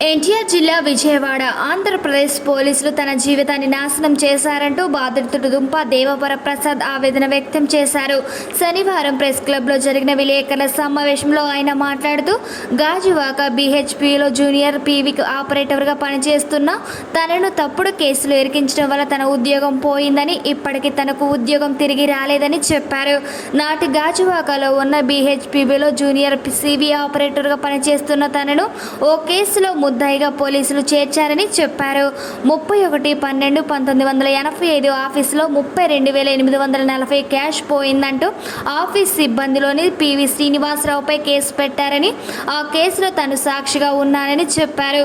ఎన్టీఆర్ జిల్లా విజయవాడ ఆంధ్రప్రదేశ్ పోలీసులు తన జీవితాన్ని నాశనం చేశారంటూ బాధితుడు దుంప దేవవర ప్రసాద్ ఆవేదన వ్యక్తం చేశారు. శనివారం ప్రెస్ క్లబ్లో జరిగిన విలేకరుల సమావేశంలో ఆయన మాట్లాడుతూ గాజువాక బీహెచ్పిలో జూనియర్ పీవీకి ఆపరేటర్గా పనిచేస్తున్న తనను తప్పుడు కేసులు ఇరికించడం వల్ల తన ఉద్యోగం పోయిందని ఇప్పటికీ తనకు ఉద్యోగం తిరిగి రాలేదని చెప్పారు. నాటి గాజువాకలో ఉన్న బీహెచ్పీబీలో జూనియర్ సివి ఆపరేటర్గా పనిచేస్తున్న తనను ఓ కేసులో ముద్దాయిగా పోలీసులు చేర్చారని చెప్పారు. ముప్పై ఒకటి పన్నెండు పంతొమ్మిది వందల ఎనభై ఐదు ఆఫీసులో ముప్పై రెండు వేల ఎనిమిది వందల నలభై క్యాష్ పోయిందంటూ ఆఫీస్ సిబ్బందిలోని పివి శ్రీనివాసరావుపై కేసు పెట్టారని ఆ కేసులో తను సాక్షిగా ఉన్నానని చెప్పారు.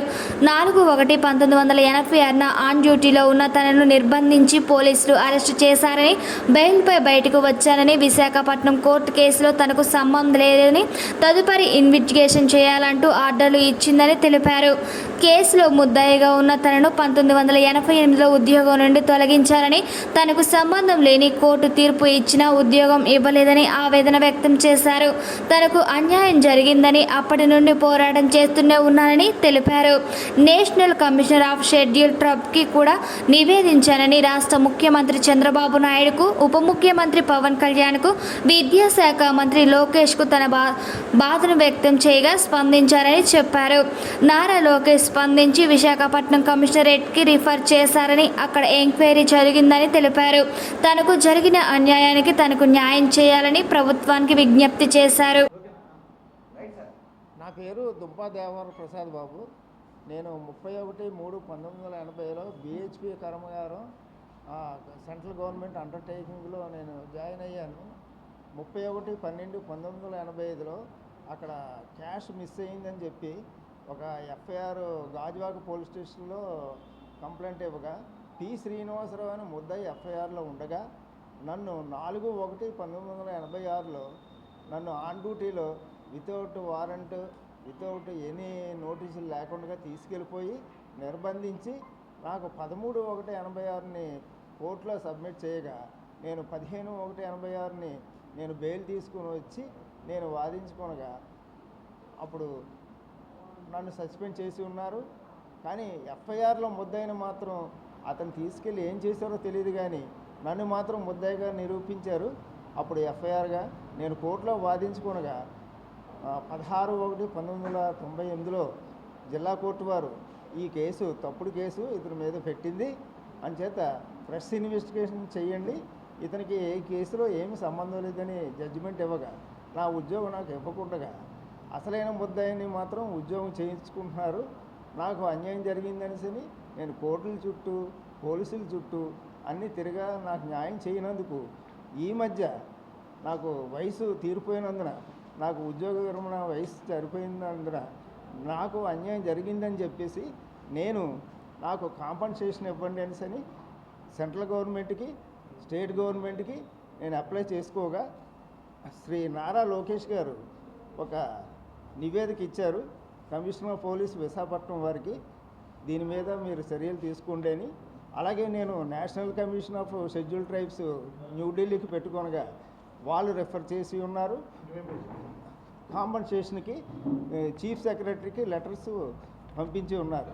నాలుగు ఒకటి పంతొమ్మిది వందల ఎనభై ఆరున ఆన్ డ్యూటీలో ఉన్న తనను నిర్బంధించి పోలీసులు అరెస్టు చేశారని బెయిల్పై బయటకు వచ్చానని విశాఖపట్నం కోర్టు కేసులో తనకు సంబంధం లేదని తదుపరి ఇన్వెస్టిగేషన్ చేయాలంటూ ఆర్డర్లు ఇచ్చిందని తెలిపారు. కేసులో ముద్దాయిగా ఉన్న తనను పంతొమ్మిది వందల ఎనభై ఎనిమిదిలో ఉద్యోగం నుండి తొలగించారని తనకు సంబంధం లేని కోర్టు తీర్పు ఇచ్చినా ఉద్యోగం ఇవ్వలేదని ఆవేదన వ్యక్తం చేశారు. తనకు అన్యాయం జరిగిందని అప్పటి నుండి పోరాటం చేస్తూనే ఉన్నానని తెలిపారు. నేషనల్ కమిషనర్ ఆఫ్ షెడ్యూల్ ట్రబ్కి కూడా నివేదించానని రాష్ట్ర ముఖ్యమంత్రి చంద్రబాబు నాయుడుకు ఉప ముఖ్యమంత్రి పవన్ కళ్యాణ్కు విద్యాశాఖ మంత్రి లోకేష్కు తన బా బాధను వ్యక్తం చేయగా స్పందించారని చెప్పారు. నారా లోకేష్ స్పందించి విశాఖపట్నం కమిషనరేట్కి రిఫర్ చేశారని అక్కడ ఎంక్వైరీ జరిగిందని తెలిపారు. తనకు జరిగిన అన్యాయానికి తనకు న్యాయం చేయాలని ప్రభుత్వానికి విజ్ఞప్తి చేశారు. నా పేరు దుబ్బా దేవర ప్రసాద్ బాబు. నేను ముప్పై ఒకటి మూడు పంతొమ్మిది వందల ఎనభైలో బిహెచ్పి కర్మగారం సెంట్రల్ గవర్నమెంట్ అండర్టేకింగ్లో నేను జాయిన్ అయ్యాను. ముప్పై ఒకటి పన్నెండు పంతొమ్మిది వందల ఎనభై ఐదులో అక్కడ క్యాష్ మిస్ అయిందని చెప్పి ఒక ఎఫ్ఐఆర్ గాజువాక పోలీస్ స్టేషన్లో కంప్లైంట్ ఇవ్వగా పి శ్రీనివాసరావు అని ముద్దాయి ఎఫ్ఐఆర్లో ఉండగా నన్ను నాలుగు ఒకటి పంతొమ్మిది వందల ఎనభై ఆరులో నన్ను ఆన్ డ్యూటీలో వితౌట్ వారెంట్ వితౌట్ ఎనీ నోటీసులు లేకుండా తీసుకెళ్ళిపోయి నిర్బంధించి నాకు పదమూడు ఒకటి ఎనభై ఆరుని కోర్టులో సబ్మిట్ చేయగా నేను పదిహేను ఒకటి ఎనభై ఆరుని నేను బెయిల్ తీసుకుని వచ్చి నేను వాదించుకొనగా అప్పుడు నన్ను సస్పెండ్ చేసి ఉన్నారు. కానీ ఎఫ్ఐఆర్లో ముద్దయిన మాత్రం అతను తీసుకెళ్ళి ఏం చేశారో తెలియదు కానీ నన్ను మాత్రం ముద్దాయిగా నిరూపించారు. అప్పుడు ఎఫ్ఐఆర్గా నేను కోర్టులో వాదించుకునగా పదహారు ఒకటి పంతొమ్మిది వందల తొంభై ఎనిమిదిలో జిల్లా కోర్టు వారు ఈ కేసు తప్పుడు కేసు ఇతని మీద పెట్టింది. అంచేత ఫ్రెష్ ఇన్వెస్టిగేషన్ చేయండి. ఇతనికి ఏ కేసులో ఏమి సంబంధం లేదని జడ్జిమెంట్ ఇవ్వగా నా ఉద్యోగం నాకు ఇవ్వకుండా అసలైన ముద్దాయిని మాత్రం ఉద్యోగం చేయించుకుంటున్నారు. నాకు అన్యాయం జరిగిందనిసని నేను కోర్టుల చుట్టూ పోలీసుల చుట్టూ అన్నీ తిరగా నాకు న్యాయం చేయనందుకు ఈ మధ్య నాకు వయసు తీరిపోయినందున నాకు ఉద్యోగ విరమణ వయసు సరిపోయినందున నాకు అన్యాయం జరిగిందని చెప్పేసి నేను నాకు కాంపన్సేషన్ ఇవ్వండి అనేసి అని సెంట్రల్ గవర్నమెంట్కి స్టేట్ గవర్నమెంట్కి నేను అప్లై చేసుకోగా శ్రీ నారా లోకేష్ గారు ఒక నివేదిక ఇచ్చారు కమిషనర్ పోలీస్ విశాఖపట్నం వారికి. దీని మీద మీరు చర్యలు తీసుకుంటేని. అలాగే నేను national commission of schedule tribes న్యూఢిల్లీకి పెట్టుకొనగా వాళ్ళు రెఫర్ చేసి ఉన్నారు. కాంపన్సేషన్కి చీఫ్ సెక్రటరీకి లెటర్స్ పంపించి ఉన్నారు.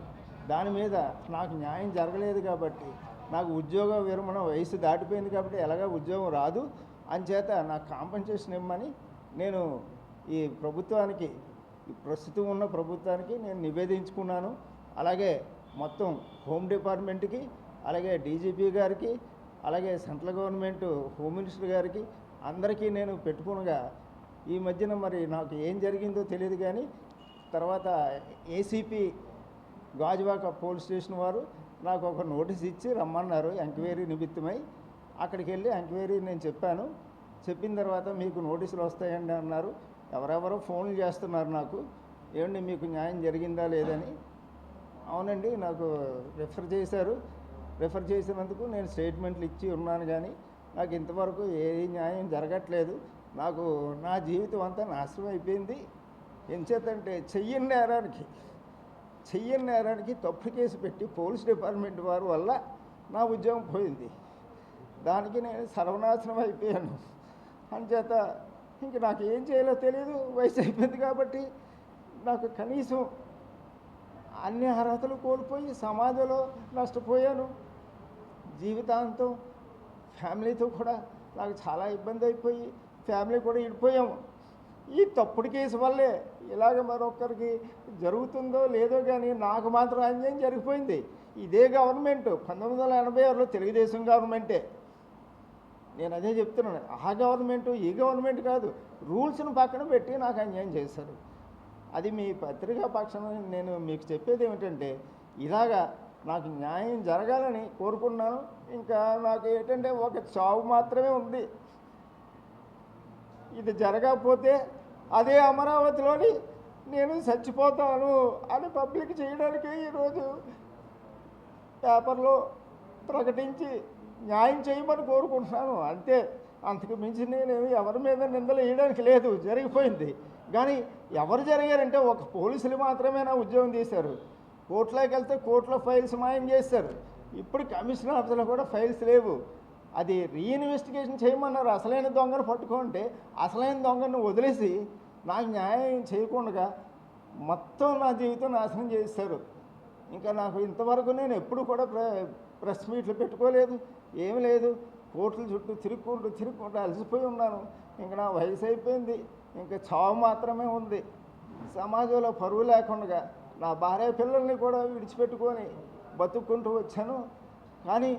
దాని మీద నాకు న్యాయం జరగలేదు కాబట్టి నాకు ఉద్యోగ విరమణ వయసు దాటిపోయింది కాబట్టి ఎలాగ ఉద్యోగం రాదు. అంచేత నాకు కాంపన్సేషన్ ఇమ్మని నేను ఈ ప్రభుత్వానికి ప్రస్తుతం ఉన్న ప్రభుత్వానికి నేను నివేదించుకున్నాను. అలాగే మొత్తం హోమ్ డిపార్ట్మెంట్కి అలాగే డీజీపీ గారికి అలాగే సెంట్రల్ గవర్నమెంట్ హోమ్ మినిస్టర్ గారికి అందరికీ నేను పెట్టుకునగా ఈ మధ్యన మరి నాకు ఏం జరిగిందో తెలియదు కానీ తర్వాత ఏసీపీ గాజువాక పోలీస్ స్టేషన్ వారు నాకు ఒక నోటీస్ ఇచ్చి రమ్మన్నారు ఎంక్వైరీ నిమిత్తమై. అక్కడికి వెళ్ళి ఎంక్వైరీ నేను చెప్పాను. చెప్పిన తర్వాత మీకు నోటీసులు వస్తాయండి అన్నారు. ఎవరెవరో ఫోన్లు చేస్తున్నారు నాకు. ఏమండి మీకు న్యాయం జరిగిందా లేదని? అవునండి నాకు రెఫర్ చేశారు. రెఫర్ చేసినందుకు నేను స్టేట్మెంట్లు ఇచ్చి ఉన్నాను కానీ నాకు ఇంతవరకు ఏ న్యాయం జరగట్లేదు. నాకు నా జీవితం అంతా నాశనం అయిపోయింది. ఎంచేతంటే చెయ్యని నేరానికి చెయ్యని నేరానికి తప్పు కేసు పెట్టి పోలీస్ డిపార్ట్మెంట్ వారి వల్ల నా ఉద్యోగం పోయింది. దానికి నేను సర్వనాశనం అయిపోయాను. అంచేత ఇంక నాకు ఏం చేయాలో తెలియదు వయసు అయిపోయింది కాబట్టి నాకు కనీసం అన్ని అర్హతలు కోల్పోయి సమాజంలో నష్టపోయాను. జీవితాంతం ఫ్యామిలీతో కూడా నాకు చాలా ఇబ్బంది అయిపోయి ఫ్యామిలీ కూడా ఇడిపోయాము ఈ తప్పుడు కేసు వల్లే ఇలాగ మరొకరికి జరుగుతుందో లేదో కానీ నాకు మాత్రం అన్యాయం జరిగిపోయింది. ఇదే గవర్నమెంట్ పంతొమ్మిది వందల ఎనభై ఆరులో తెలుగుదేశం గవర్నమెంటే. నేను అదే చెప్తున్నాను. ఆ గవర్నమెంట్ ఈ గవర్నమెంట్ కాదు. రూల్స్ను పక్కన పెట్టి నాకు అన్యాయం చేశారు. అది మీ పత్రికా పక్షాన నేను మీకు చెప్పేది ఏమిటంటే ఇలాగా నాకు న్యాయం జరగాలని కోరుకున్నాను ఇంకా నాకు ఏంటంటే ఒక చావు మాత్రమే ఉంది. ఇది జరగకపోతే అదే అమరావతిలోని నేను చచ్చిపోతాను అని పబ్లిక్ చేయడానికి ఈరోజు పేపర్లో ప్రకటించి న్యాయం చేయమని కోరుకుంటున్నాను. అంతే అంతకు మించి నేనేమి ఎవరి మీద నిందలు వేయడానికి లేదు జరిగిపోయింది. కానీ ఎవరు జరిగారంటే ఒక పోలీసులు మాత్రమే నా ఉద్యోగం తీశారు. కోర్టులోకి వెళ్తే కోర్టులో ఫైల్స్ మాయం చేశారు. ఇప్పుడు కమిషన్ ఆఫీసులో కూడా ఫైల్స్ లేవు. అది రీఇన్వెస్టిగేషన్ చేయమన్నారు. అసలైన దొంగను పట్టుకుంటే అసలైన దొంగను వదిలేసి నాకు న్యాయం చేయకుండా మొత్తం నా జీవితం నాశనం చేశారు. ఇంకా నాకు ఇంతవరకు నేను ఎప్పుడు కూడా ప్ర ప్రెస్ మీట్లు పెట్టుకోలేదు ఏమి లేదు. కోట్ల చుట్టూ తిరుక్కుంటూ తిరుక్కుంటూ అలసిపోయి ఉన్నాను. ఇంకా నా వయసు అయిపోయింది. ఇంకా చావు మాత్రమే ఉంది. సమాజంలో పరువు లేకుండా నా భార్య పిల్లల్ని కూడా విడిచిపెట్టుకొని బతుక్కుంటూ వచ్చాను. కానీ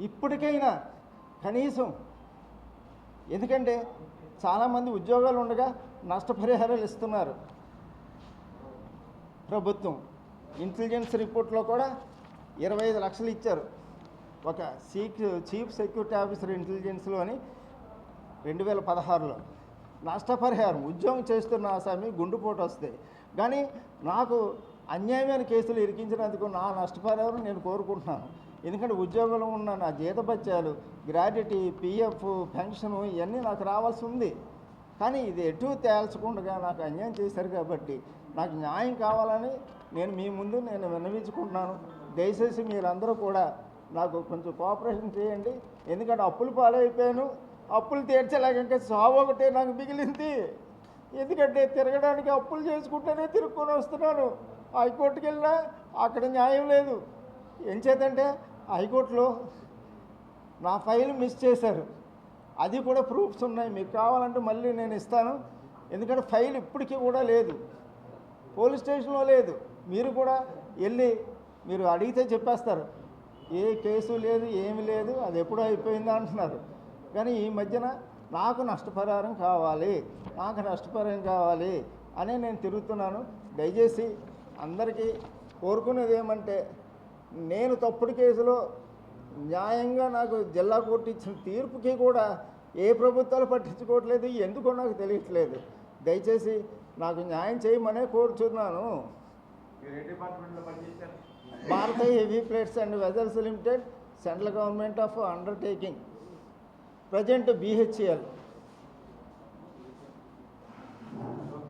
ఇప్పటికైనా కనీసం ఎందుకంటే చాలామంది ఉద్యోగాలు ఉండగా నష్టపరిహారాలు ఇస్తున్నారు. ప్రభుత్వం ఇంటెలిజెన్స్ రిపోర్ట్లో కూడా ఇరవై ఐదు లక్షలు ఇచ్చారు. ఒక సీక్ చీఫ్ సెక్యూరిటీ ఆఫీసర్ ఇంటెలిజెన్స్లోని రెండు వేల పదహారులో. నష్టపరిహారం ఉద్యోగం చేస్తున్న ఆసామి గుండుపోటు వస్తాయి. కానీ నాకు అన్యాయమైన కేసులు ఇరికించినందుకు నా నష్టపరిహారం నేను కోరుకుంటున్నాను. ఎందుకంటే ఉద్యోగంలో ఉన్న నా జీతపత్యాలు గ్రాడ్యుటీ పిఎఫ్ పెన్షన్ ఇవన్నీ నాకు రావాల్సి ఉంది. కానీ ఇది ఎటు తేల్చకుండా నాకు అన్యాయం చేశారు కాబట్టి నాకు న్యాయం కావాలని నేను మీ ముందు నేను విన్నవించుకుంటున్నాను. దయచేసి మీరందరూ కూడా నాకు కొంచెం కోఆపరేషన్ చేయండి. ఎందుకంటే అప్పులు పాలైపోయాను. అప్పులు తీర్చలేక ఇంకా సావు ఒకటే నాకు మిగిలింది. ఎందుకంటే తిరగడానికి అప్పులు చేసుకుంటూనే తిరుక్కొని వస్తున్నాను. హైకోర్టుకి వెళ్ళినా అక్కడ న్యాయం లేదు. ఏం చేతంటే హైకోర్టులో నా ఫైల్ మిస్ చేశారు. అది కూడా ప్రూఫ్స్ ఉన్నాయి. మీకు కావాలంటే మళ్ళీ నేను ఇస్తాను. ఎందుకంటే ఫైల్ ఇప్పటికీ కూడా లేదు. పోలీస్ స్టేషన్లో లేదు. మీరు కూడా వెళ్ళి మీరు అడిగితే చెప్పేస్తారు. ఏ కేసు లేదు ఏమి లేదు అది ఎప్పుడో అయిపోయిందా అంటున్నారు. కానీ ఈ మధ్యన నాకు నష్టపరిహారం కావాలి నాకు నష్టపరిహారం కావాలి అని నేను తిరుగుతున్నాను. దయచేసి అందరికీ కోరుకునేది ఏమంటే నేను తప్పుడు కేసులో న్యాయంగా నాకు జిల్లా కోర్టు ఇచ్చిన తీర్పుకి కూడా ఏ ప్రభుత్వాలు పట్టించుకోవట్లేదు ఎందుకో నాకు తెలియట్లేదు. దయచేసి నాకు న్యాయం చేయమనే కోరుచున్నాను. Bharat heavy plates and vessels limited central government of undertaking. Present BHEL